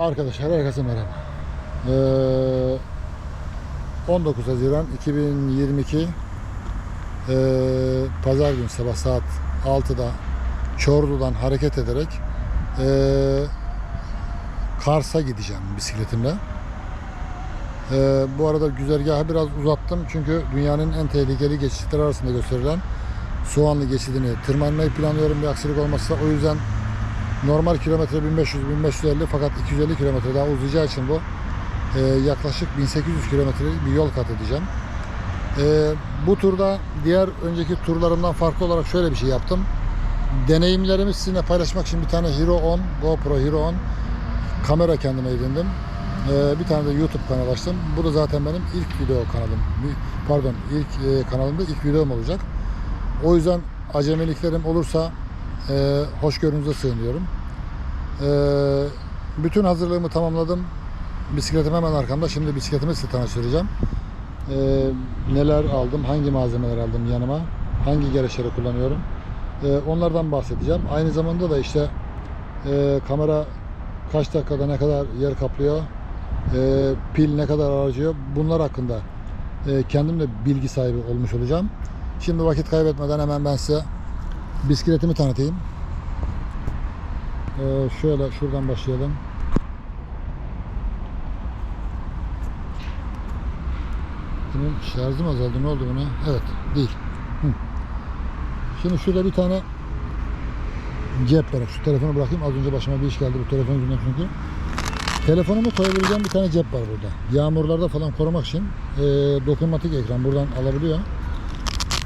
Arkadaşlar herkese merhaba. Ee, 19 Haziran 2022 ee, Pazar günü sabah saat 6'da Çorlu'dan hareket ederek ee, Kars'a gideceğim bisikletimle. Ee, bu arada güzergahı biraz uzattım çünkü dünyanın en tehlikeli geçitleri arasında gösterilen Soğanlı geçidini tırmanmayı planlıyorum bir aksilik olmazsa. O yüzden Normal kilometre 1500-1550 fakat 250 kilometre daha uzayacağı için bu e, yaklaşık 1800 kilometrelik bir yol kat edeceğim. E, bu turda diğer önceki turlarımdan farklı olarak şöyle bir şey yaptım. Deneyimlerimi sizinle paylaşmak için bir tane Hero 10, GoPro Hero 10 kamera kendime edindim. E, bir tane de YouTube kanalı açtım. Bu da zaten benim ilk video kanalım. Pardon ilk e, kanalımda ilk videom olacak. O yüzden acemiliklerim olursa e, hoşgörünüze sığınıyorum. E, bütün hazırlığımı tamamladım. Bisikletim hemen arkamda. Şimdi bisikletimi size tanıştıracağım. E, neler aldım, hangi malzemeler aldım yanıma, hangi gereçleri kullanıyorum. E, onlardan bahsedeceğim. Aynı zamanda da işte e, kamera kaç dakikada ne kadar yer kaplıyor, e, pil ne kadar harcıyor bunlar hakkında e, kendim de bilgi sahibi olmuş olacağım. Şimdi vakit kaybetmeden hemen ben size bisikletimi tanıtayım. Ee, şöyle şuradan başlayalım. Bunun şarjı mı azaldı? Ne oldu buna? Evet, değil. Hı. Şimdi şurada bir tane cep var. Şu telefonu bırakayım. Az önce başıma bir iş geldi bu telefon yüzünden çünkü. Telefonumu koyabileceğim bir tane cep var burada. Yağmurlarda falan korumak için e, dokunmatik ekran buradan alabiliyor.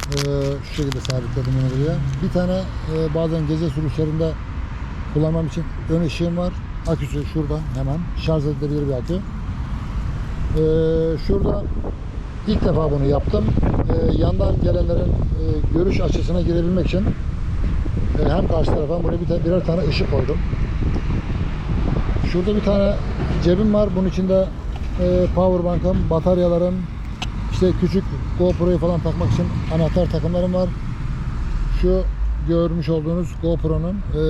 Ee, şu şekilde sabitledim bunu buraya. Bir tane e, bazen gece sürüşlerinde kullanmam için ön ışığım var. Aküsü şurada hemen. Şarj edilebilir bir akü. Ee, şurada ilk defa bunu yaptım. Ee, yandan gelenlerin e, görüş açısına girebilmek için e, hem karşı tarafa buraya bir birer tane ışık koydum. Şurada bir tane cebim var. Bunun içinde e, powerbank'ım, bataryalarım, işte küçük GoPro'yu falan takmak için anahtar takımlarım var. Şu görmüş olduğunuz GoPro'nun e,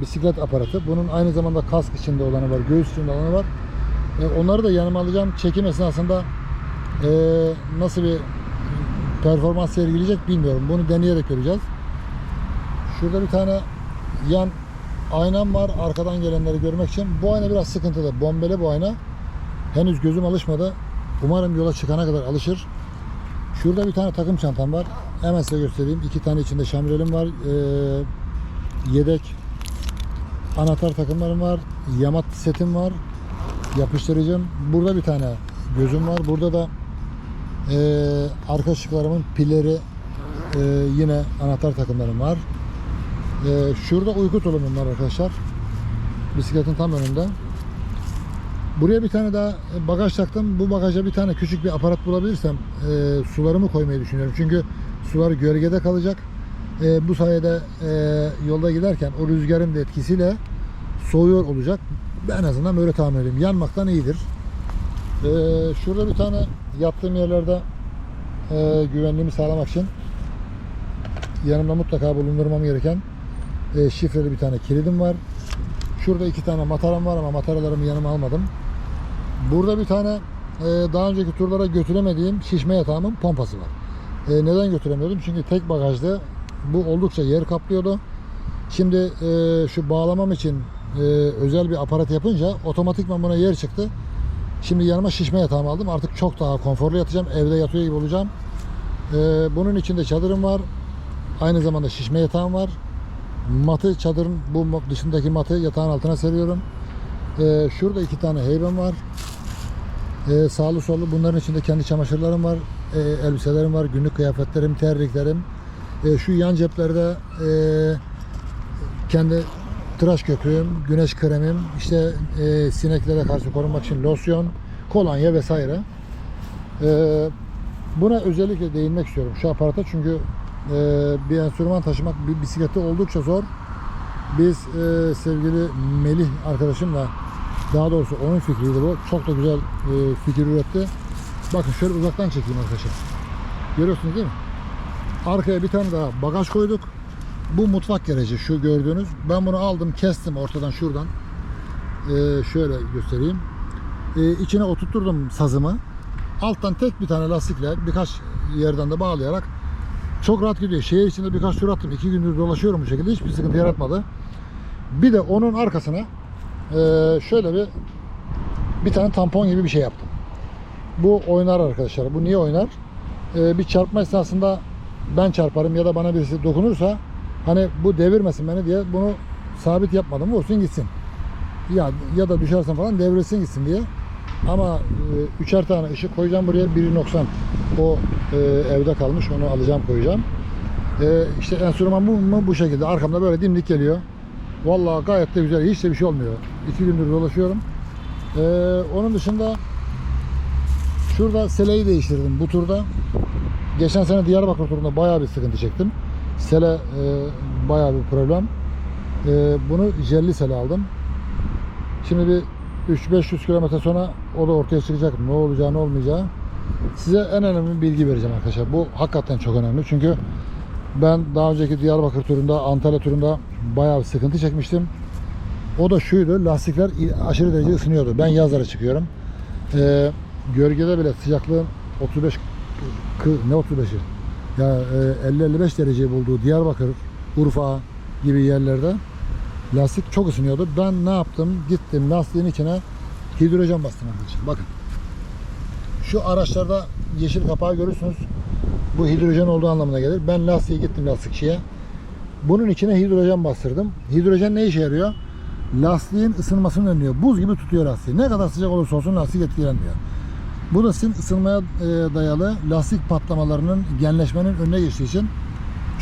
bisiklet aparatı. Bunun aynı zamanda kask içinde olanı var, göğüs içinde olanı var. E, onları da yanıma alacağım. Çekim esnasında e, nasıl bir performans sergileyecek bilmiyorum. Bunu deneyerek göreceğiz. Şurada bir tane yan aynam var arkadan gelenleri görmek için. Bu ayna biraz sıkıntılı. Bombeli bu ayna. Henüz gözüm alışmadı. Umarım yola çıkana kadar alışır. Şurada bir tane takım çantam var. Hemen size göstereyim. İki tane içinde şamrelim var. Ee, yedek anahtar takımlarım var. Yamat setim var. Yapıştırıcım. Burada bir tane gözüm var. Burada da ee, arka ışıklarımın pilleri ee, yine anahtar takımlarım var. Ee, şurada uyku tulumum var arkadaşlar. Bisikletin tam önünde. Buraya bir tane daha bagaj taktım. Bu bagaja bir tane küçük bir aparat bulabilirsem e, sularımı koymayı düşünüyorum. Çünkü sular gölgede kalacak. E, bu sayede e, yolda giderken o rüzgarın da etkisiyle soğuyor olacak. En azından böyle tahmin ediyorum. Yanmaktan iyidir. E, şurada bir tane yattığım yerlerde e, güvenliğimi sağlamak için yanımda mutlaka bulundurmam gereken e, şifreli bir tane kilidim var. Şurada iki tane mataram var ama mataralarımı yanıma almadım. Burada bir tane e, daha önceki turlara götüremediğim şişme yatağımın pompası var. E, neden götüremiyordum? Çünkü tek bagajda bu oldukça yer kaplıyordu. Şimdi e, şu bağlamam için e, özel bir aparat yapınca otomatikman buna yer çıktı. Şimdi yanıma şişme yatağımı aldım. Artık çok daha konforlu yatacağım. Evde yatıyor gibi olacağım. E, bunun içinde çadırım var. Aynı zamanda şişme yatağım var. Matı çadırın bu dışındaki matı yatağın altına seriyorum. Ee, şurada iki tane heybem var. Ee, sağlı sollu bunların içinde kendi çamaşırlarım var. Ee, elbiselerim var. Günlük kıyafetlerim, terliklerim. Ee, şu yan ceplerde e, kendi tıraş köpüğüm, güneş kremim, işte e, sineklere karşı korunmak için losyon, kolonya vesaire. Ee, buna özellikle değinmek istiyorum şu aparata çünkü e, bir enstrüman taşımak bir bisiklette oldukça zor. Biz e, sevgili Melih arkadaşımla daha doğrusu onun fikriydi bu. Çok da güzel e, fikir üretti. Bakın şöyle uzaktan çekeyim arkadaşlar. Görüyorsunuz değil mi? Arkaya bir tane daha bagaj koyduk. Bu mutfak gereci şu gördüğünüz. Ben bunu aldım kestim ortadan şuradan. e, şöyle göstereyim. E, içine oturtturdum sazımı. Alttan tek bir tane lastikle birkaç yerden de bağlayarak çok rahat gidiyor. Şehir içinde birkaç tur attım. İki gündür dolaşıyorum bu şekilde. Hiçbir sıkıntı yaratmadı. Bir de onun arkasına e, şöyle bir bir tane tampon gibi bir şey yaptım. Bu oynar arkadaşlar. Bu niye oynar? E, bir çarpma esnasında ben çarparım ya da bana birisi dokunursa hani bu devirmesin beni diye bunu sabit yapmadım. Vursun gitsin. Ya ya da düşersen falan devrilsin gitsin diye. Ama e, üçer tane ışık koyacağım buraya. Biri noksan. O e, evde kalmış. Onu alacağım koyacağım. E, işte enstrüman bu, bu şekilde. Arkamda böyle dimdik geliyor. Vallahi gayet de güzel. Hiç de bir şey olmuyor. İki gündür dolaşıyorum. E, onun dışında şurada seleyi değiştirdim bu turda. Geçen sene Diyarbakır turunda bayağı bir sıkıntı çektim. Sele e, bayağı bir problem. E, bunu jelli sele aldım. Şimdi bir 3-500 kilometre sonra o da ortaya çıkacak. Ne olacağı ne olmayacağı. Size en önemli bilgi vereceğim arkadaşlar. Bu hakikaten çok önemli. Çünkü ben daha önceki Diyarbakır turunda, Antalya turunda bayağı bir sıkıntı çekmiştim. O da şuydu. Lastikler aşırı derece ısınıyordu. Ben yazlara çıkıyorum. Ee, gölgede bile sıcaklığın 35 kı- ne 35'i? Ya e, 50-55 dereceyi bulduğu Diyarbakır, Urfa gibi yerlerde lastik çok ısınıyordu. Ben ne yaptım? Gittim lastiğin içine hidrojen bastım arkadaşlar. Bakın. Şu araçlarda yeşil kapağı görürsünüz. Bu hidrojen olduğu anlamına gelir. Ben lastiğe gittim lastikçiye. Bunun içine hidrojen bastırdım. Hidrojen ne işe yarıyor? Lastiğin ısınmasını önlüyor. Buz gibi tutuyor lastiği. Ne kadar sıcak olursa olsun lastik etkilenmiyor. Bu da sizin ısınmaya e, dayalı lastik patlamalarının genleşmenin önüne geçtiği için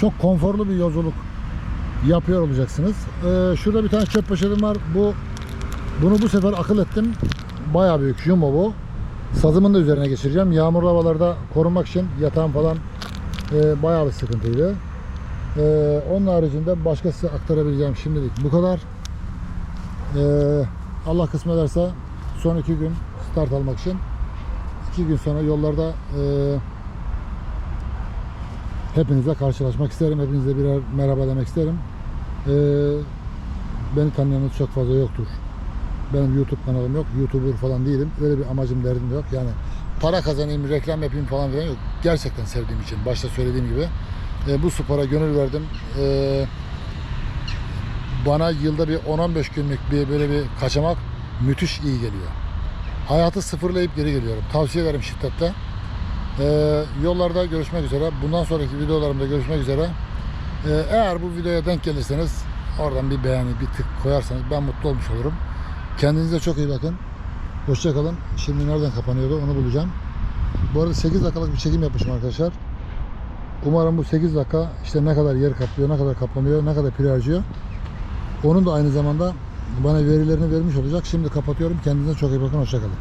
çok konforlu bir yolculuk yapıyor olacaksınız. Ee, şurada bir tane çöp poşetim var. Bu bunu bu sefer akıl ettim. Bayağı büyük jumbo bu. Sazımın da üzerine geçireceğim. Yağmurlu havalarda korunmak için yatağım falan e, bayağı bir sıkıntıydı. Ee, onun haricinde başka size aktarabileceğim şimdilik bu kadar. Ee, Allah kısmet ederse son iki gün start almak için iki gün sonra yollarda e, hepinizle karşılaşmak isterim. Hepinize birer merhaba demek isterim. Ee, beni tanıyanınız çok fazla yoktur. Benim YouTube kanalım yok. YouTuber falan değilim. Öyle bir amacım derdim de yok. Yani para kazanayım, reklam yapayım falan filan yok. Gerçekten sevdiğim için. Başta söylediğim gibi. E, bu spora gönül verdim. E, bana yılda bir 10-15 günlük bir böyle bir kaçamak müthiş iyi geliyor. Hayatı sıfırlayıp geri geliyorum. Tavsiye ederim şiddetle. Ee, yollarda görüşmek üzere. Bundan sonraki videolarımda görüşmek üzere. Ee, eğer bu videoya denk gelirseniz oradan bir beğeni, bir tık koyarsanız ben mutlu olmuş olurum. Kendinize çok iyi bakın. Hoşçakalın. Şimdi nereden kapanıyordu onu bulacağım. Bu arada 8 dakikalık bir çekim yapmışım arkadaşlar. Umarım bu 8 dakika işte ne kadar yer kaplıyor, ne kadar kaplanıyor, ne kadar pil harcıyor. Onun da aynı zamanda bana verilerini vermiş olacak. Şimdi kapatıyorum. Kendinize çok iyi bakın. Hoşçakalın.